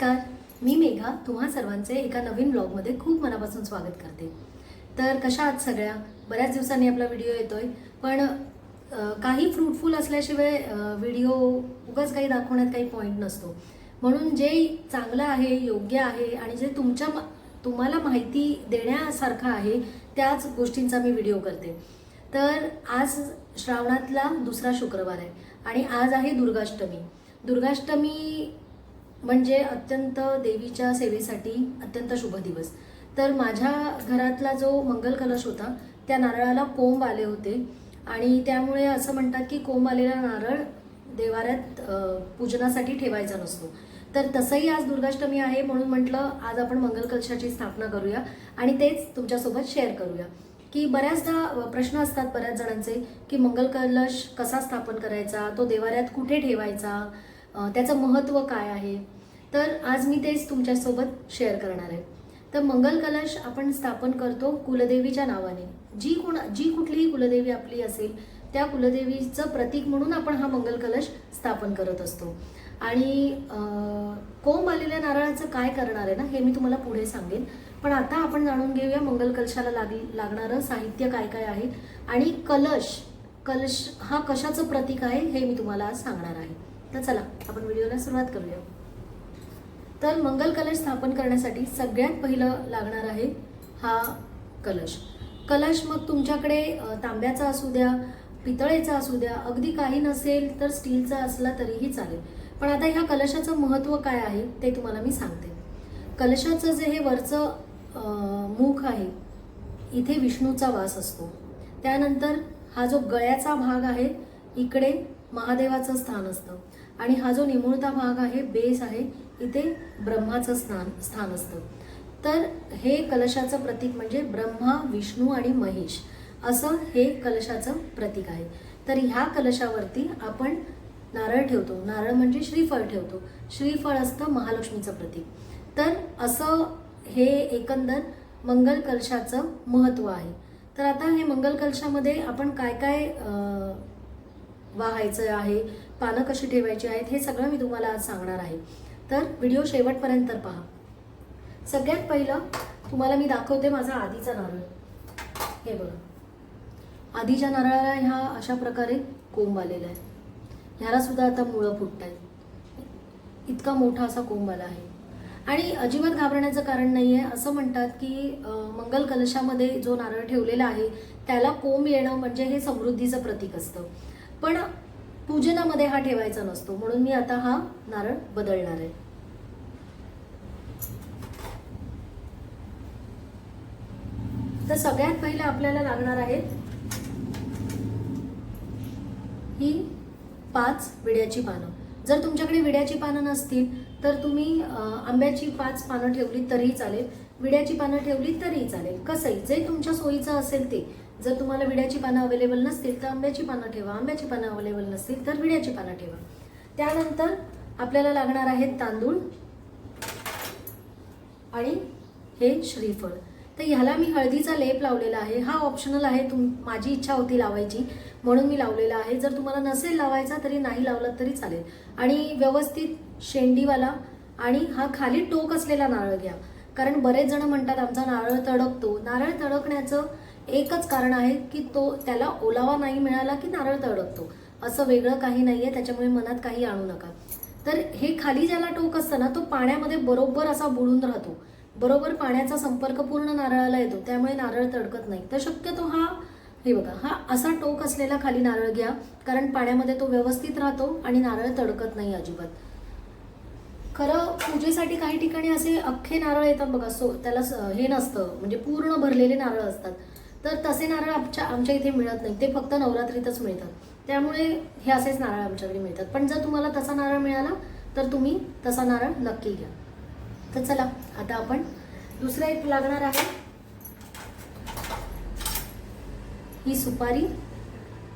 का मी मेघा. तुम्हा सर्वांचे एका नवीन ब्लॉगमध्ये खूप मनापासून स्वागत करते. तर कशा आहात सगळ्या? बऱ्याच दिवसांनी आपला व्हिडिओ येतोय. पण काही फ्रूटफुल असल्याशिवाय व्हिडिओ उगाच काही दाखवण्यात काही पॉईंट नसतो. म्हणून जे चांगलं आहे योग्य आहे आणि जे तुमच्या म- तुम्हाला माहिती देण्यासारखं आहे त्याच गोष्टींचा मी व्हिडिओ करते. तर आज श्रावणातला दुसरा शुक्रवार आहे आणि आज आहे दुर्गाष्टमी. दुर्गाष्टमी म्हणजे अत्यंत देवीच्या सेवेसाठी अत्यंत शुभ दिवस. तर माझ्या घरातला जो मंगल कलश होता त्या नारळाला कोंब आले होते. आणि त्यामुळे असं म्हणतात की कोंब आलेला नारळ देवाऱ्यात पूजनासाठी ठेवायचा नसतो. तर तसंही आज दुर्गाष्टमी आहे म्हणून म्हटलं आज आपण मंगल कलशाची स्थापना करूया आणि तेच तुमच्यासोबत शेअर करूया. की बऱ्याचदा प्रश्न असतात बऱ्याच जणांचे की मंगल कलश कसा स्थापन करायचा तो देवाऱ्यात कुठे ठेवायचा? त्याचं महत्त्व काय आहे? तर आज मी तेच तुमच्यासोबत शेअर करणार आहे. तर मंगल कलश आपण स्थापन करतो कुलदेवीच्या नावाने. जी कोण जी कुठलीही कुलदेवी आपली असेल त्या कुलदेवीचं प्रतीक म्हणून आपण हा मंगल कलश स्थापन करत असतो. आणि कोंब आलेल्या नारळाचं काय करणार आहे ना हे मी तुम्हाला पुढे सांगेन. पण आता आपण जाणून घेऊया मंगल कलशाला लाग लागणारं साहित्य काय काय आहे. आणि कलश कलश हा कशाचं प्रतीक आहे हे मी तुम्हाला आज सांगणार आहे. तर चला आपण व्हिडिओला सुरुवात करूया. तर मंगल कलश स्थापन करण्यासाठी सगळ्यात पहिलं लागणार आहे हा कलश. कलश मग तुमच्याकडे तांब्याचा असू द्या पितळेचा असू द्या अगदी काही नसेल तर स्टीलचा असला तरीही चालेल. पण आता ह्या कलशाचं महत्त्व काय आहे ते तुम्हाला मी सांगते. कलशाचं जे हे वरचं मुख आहे इथे विष्णूचा वास असतो. त्यानंतर हा जो गळ्याचा भाग आहे इकडे महादेवाचं स्थान असतं. आणि हा जो निमुळता भाग आहे बेस आहे इथे ब्रह्माचं स्थान स्थान असतं. तर हे कलशाचं प्रतीक म्हणजे ब्रह्मा विष्णू आणि महेश. असं हे कलशाचं प्रतीक आहे. तर ह्या कलशावरती आपण नारळ ठेवतो. नारळ म्हणजे श्रीफळ ठेवतो. श्रीफळ असतं महालक्ष्मीचं प्रतीक. तर असं हे एकंदर मंगल कलशाचं महत्त्व आहे. तर आता हे मंगल कलशामध्ये आपण काय काय वाहायचं आहे पानं कशी ठेवायची आहेत हे सगळं मी तुम्हाला आज सांगणार आहे. तर व्हिडिओ शेवटपर्यंत पहा. सगळ्यात पहिलं तुम्हाला मी दाखवते माझा आधीचा नारळ. हे बघा. आधीच्या नारळाला ह्या अशा प्रकारे कोंब आलेला आहे. ह्याला सुद्धा आता मुळं फुटत आहेत इतका मोठा असा कोंब आला आहे. आणि अजिबात घाबरण्याचं कारण नाही आहे असं म्हणतात की मंगल कलशामध्ये जो नारळ ठेवलेला आहे त्याला कोंब येणं म्हणजे हे समृद्धीचं प्रतीक असतं. पण पूजनामध्ये हा ठेवायचा नसतो. म्हणून मी आता हा नारळ बदलणार आहे. तर सगळ्यात पहिले आपल्याला लागणार आहेत ही पाच विड्याची पानं. जर तुमच्याकडे विड्याची पानं नसतील तर तुम्ही आंब्याची पाच पानं ठेवली तरीही चालेल. विड्याची पानं ठेवली तरीही चालेल. कसंही जे तुमच्या सोयीचं असेल ते. जर तुम्हाला विड्याची पानं अवेलेबल नसतील तर आंब्याची पानं ठेवा आंब्याची पानं अवेलेबल नसतील तर विड्याची पानं ठेवा. त्यानंतर आपल्याला लागणार आहेत तांदूळ आणि हे श्रीफळ. तर ह्याला मी हळदीचा लेप लावलेला आहे. हा ऑप्शनल आहे. तुम माझी इच्छा होती लावायची. म्हणून मी लावलेला आहे. जर तुम्हाला नसेल लावायचा तरी नाही लावला तरी चालेल. आणि व्यवस्थित शेंडीवाला आणि हा खाली टोक असलेला नारळ घ्या. कारण बरेच जण म्हणतात आमचा नारळ तडकतो. नारळ तडकण्याचं एकच कारण आहे की तो त्याला ओलावा नाही मिळाला की नारळ तडकतो. असं वेगळं काही नाही आहे त्याच्यामुळे मनात काही आणू नका. तर हे खाली ज्याला टोक असतं ना तो पाण्यामध्ये बरोबर असा बुडून राहतो. बरोबर पाण्याचा संपर्क पूर्ण नारळाला येतो त्यामुळे नारळ तडकत नाही. तर शक्यतो हा हे बघा हा असा टोक असलेला खाली नारळ घ्या कारण पाण्यामध्ये तो व्यवस्थित राहतो आणि नारळ तडकत नाही अजिबात. खरं पूजेसाठी काही ठिकाणी असे अख्खे नारळ येतात बघा सो त्याला स- हे नसतं म्हणजे पूर्ण भरलेले नारळ असतात. तर तसे नारळ आमच्या आमच्या इथे मिळत नाही ते फक्त नवरात्रीतच मिळतात. त्यामुळे हे असेच नारळ आमच्याकडे मिळतात. पण जर तुम्हाला तसा नारळ मिळाला तर तुम्ही तसा नारळ नक्की घ्या. तर चला आता आपण दुसरा एक लागणार आहे. ही सुपारी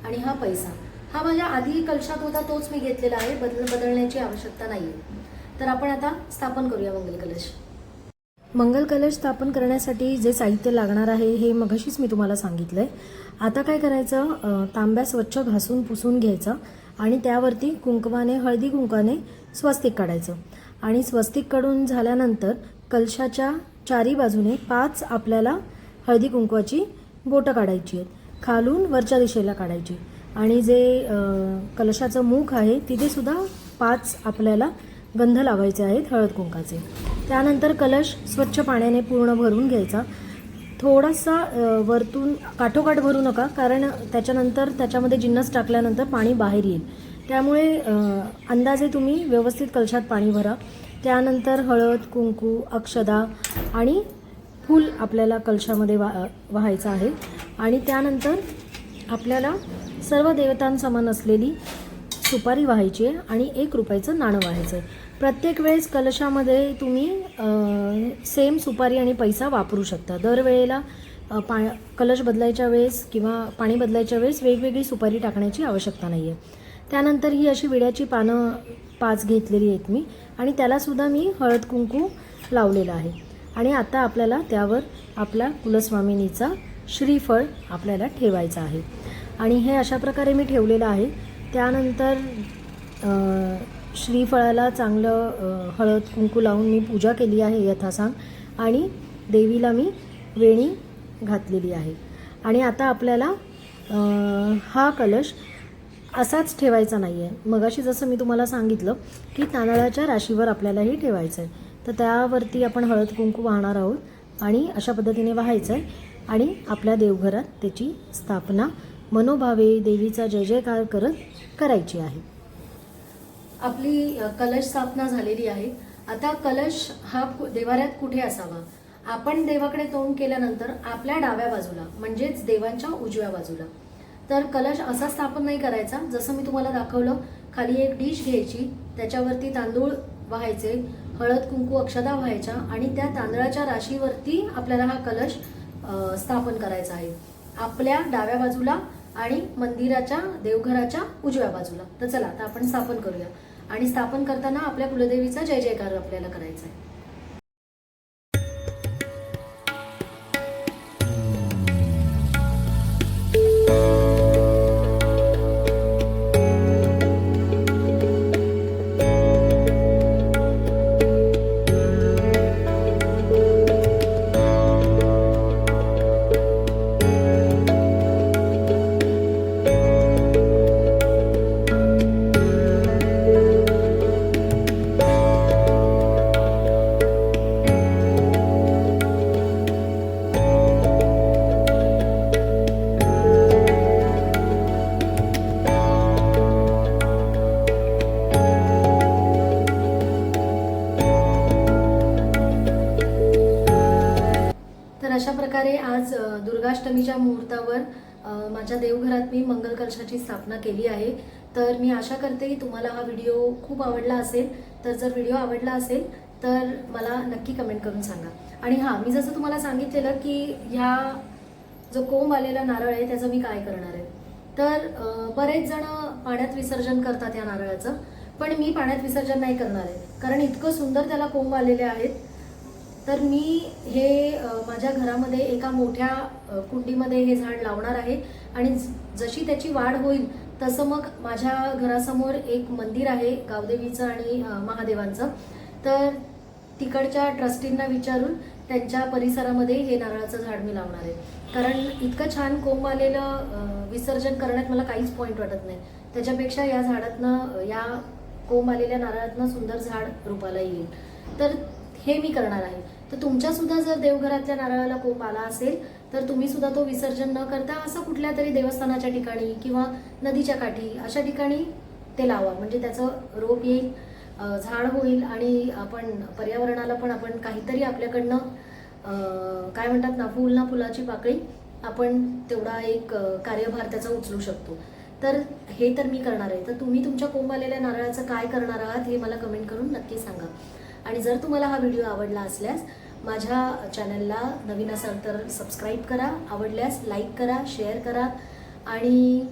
आणि हा पैसा. हा माझ्या आधी कलशात होता तोच मी घेतलेला आहे. बदल बदलण्याची आवश्यकता नाही आहे तर आपण आता स्थापन करूया मंगल कलश. मंगल कलश स्थापन करण्यासाठी जे साहित्य लागणार आहे हे मघाशीच मी तुम्हाला सांगितलं आहे आता काय करायचं? तांब्या स्वच्छ घासून पुसून घ्यायचा आणि त्यावरती कुंकवाने हळदी कुंकाने स्वस्तिक काढायचं. आणि स्वस्तिक काढून झाल्यानंतर कलशाच्या चारी बाजूने पाच आपल्याला हळदी कुंकवाची बोटं काढायची आहेत. खालून वरच्या दिशेला काढायची. आणि जे कलशाचं मुख आहे तिथेसुद्धा पाच आपल्याला गंध लावायचे आहेत हळद कुंकाचे. त्यानंतर कलश स्वच्छ पाण्याने पूर्ण भरून घ्यायचा. थोडासा वरतून काठोकाठ भरू नका कारण त्याच्यानंतर त्याच्यामध्ये जिन्नस टाकल्यानंतर पाणी बाहेर येईल. त्यामुळे अंदाजे तुम्ही व्यवस्थित कलशात पाणी भरा. त्यानंतर हळद कुंकू अक्षदा आणि फूल आपल्याला कलशामध्ये वा वाहायचं आहे. आणि त्यानंतर आपल्याला सर्व देवतांसमान असलेली सुपारी व्हायची आहे आणि एक रुपयाचं नाणं व्हायचं आहे. प्रत्येक वेळेस कलशामध्ये तुम्ही सेम सुपारी आणि पैसा वापरू शकता. दरवेळेला पा कलश बदलायच्या वेळेस किंवा पाणी बदलायच्या वेळेस वेगवेगळी सुपारी टाकण्याची आवश्यकता नाही आहे त्यानंतर ही अशी विड्याची पानं पाच घेतलेली आहेत मी आणि त्यालासुद्धा मी हळद कुंकू लावलेलं आहे. आणि आता आपल्याला त्यावर आपला कुलस्वामिनीचा श्रीफळ आपल्याला ठेवायचा आहे. आणि हे अशा प्रकारे मी ठेवलेलं आहे. त्यानंतर श्रीफळाला चांगलं हळद कुंकू लावून मी पूजा केली आहे यथासांग. आणि देवीला मी वेणी घातलेली आहे. आणि आता आपल्याला हा कलश असाच ठेवायचा नाही आहे मगाशी जसं मी तुम्हाला सांगितलं की तांदळाच्या राशीवर आपल्यालाही ठेवायचं आहे तर त्यावरती आपण हळद कुंकू वाहणार आहोत आणि अशा पद्धतीने वाहायचं आहे आणि आपल्या देवघरात त्याची स्थापना मनोभावे देवीचा जय जयकार करत करायची आहे. आपली कलश स्थापना झालेली आहे. आता कलश हा देवाऱ्यात कुठे असावा? आपण देवाकडे तोंड केल्यानंतर आपल्या डाव्या बाजूला म्हणजेच देवांच्या उजव्या बाजूला. तर कलश असा स्थापन नाही करायचा जसं मी तुम्हाला दाखवलं खाली एक डिश घ्यायची त्याच्यावरती तांदूळ व्हायचे हळद कुंकू अक्षदा व्हायच्या आणि त्या तांदळाच्या राशीवरती आपल्याला हा कलश स्थापन करायचा आहे. आपल्या डाव्या बाजूला आणि मंदिराच्या देवघराच्या उजव्या बाजूला. तर चला आता आपण स्थापन करूया. आणि स्थापन करताना आपल्या कुलदेवीचा जय जयकार आपल्याला करायचा आहे तर अशा प्रकारे आज दुर्गाष्टमीच्या मुहूर्तावर माझ्या देवघरात मी मंगल कलशाची स्थापना केली आहे. तर मी आशा करते की तुम्हाला हा व्हिडिओ खूप आवडला असेल. तर जर व्हिडिओ आवडला असेल तर मला नक्की कमेंट करून सांगा. आणि हां मी जसं तुम्हाला सांगितलेलं की ह्या जो कोंब आलेला नारळ आहे त्याचं मी काय करणार आहे? तर बरेच जण पाण्यात विसर्जन करतात या नारळाचं. पण मी पाण्यात विसर्जन नाही करणार आहे. कारण इतकं सुंदर त्याला कोंब आलेले आहेत. तर मी हे माझ्या घरामध्ये एका मोठ्या कुंडीमध्ये हे झाड लावणार आहे. आणि जशी त्याची वाढ होईल तसं मग माझ्या घरासमोर एक मंदिर आहे गावदेवीचं आणि महादेवांचं. तर तिकडच्या ट्रस्टींना विचारून त्यांच्या परिसरामध्ये हे नारळाचं झाड मी लावणार आहे. कारण इतकं छान कोंब आलेलं विसर्जन करण्यात मला काहीच पॉईंट वाटत नाही. त्याच्यापेक्षा या झाडातनं या कोंब आलेल्या नारळातनं सुंदर झाड रूपाला येईल. तर हे मी करणार आहे. तर तुमच्यासुद्धा जर देवघरातल्या नारळाला कोप आला असेल तर तुम्ही सुद्धा तो विसर्जन न करता असं कुठल्या तरी देवस्थानाच्या ठिकाणी किंवा नदीच्या काठी अशा ठिकाणी ते लावा. म्हणजे त्याचं रोप येईल झाड होईल आणि आपण पर्यावरणाला पण आपण काहीतरी आपल्याकडनं काय म्हणतात ना फुल ना फुलाची पाकळी आपण तेवढा एक कार्यभार त्याचा उचलू शकतो. तर हे तर मी करणार आहे. तर तुम्ही तुमच्या कोंब आलेल्या नारळाचं काय करणार आहात हे मला कमेंट करून नक्की सांगा. आणि जर तुम्हाला हा व्हिडिओ आवडला असल्यास माझ्या चॅनलला नवीन असाल तर सबस्क्राईब करा आवडल्यास लाईक करा शेअर करा. आणि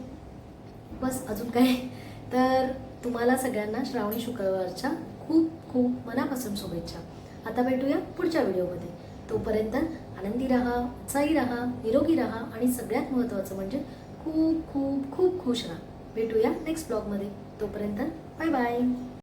बस अजून काय? तर तुम्हाला सगळ्यांना श्रावणी शुक्रवारच्या खूप खूप मनापासून शुभेच्छा. आता भेटूया पुढच्या व्हिडिओमध्ये. तोपर्यंत आनंदी राहा उत्साही राहा निरोगी राहा आणि सगळ्यात महत्त्वाचं म्हणजे खूप खूप खूप खुश राहा. भेटूया नेक्स्ट ब्लॉगमध्ये तोपर्यंत बाय बाय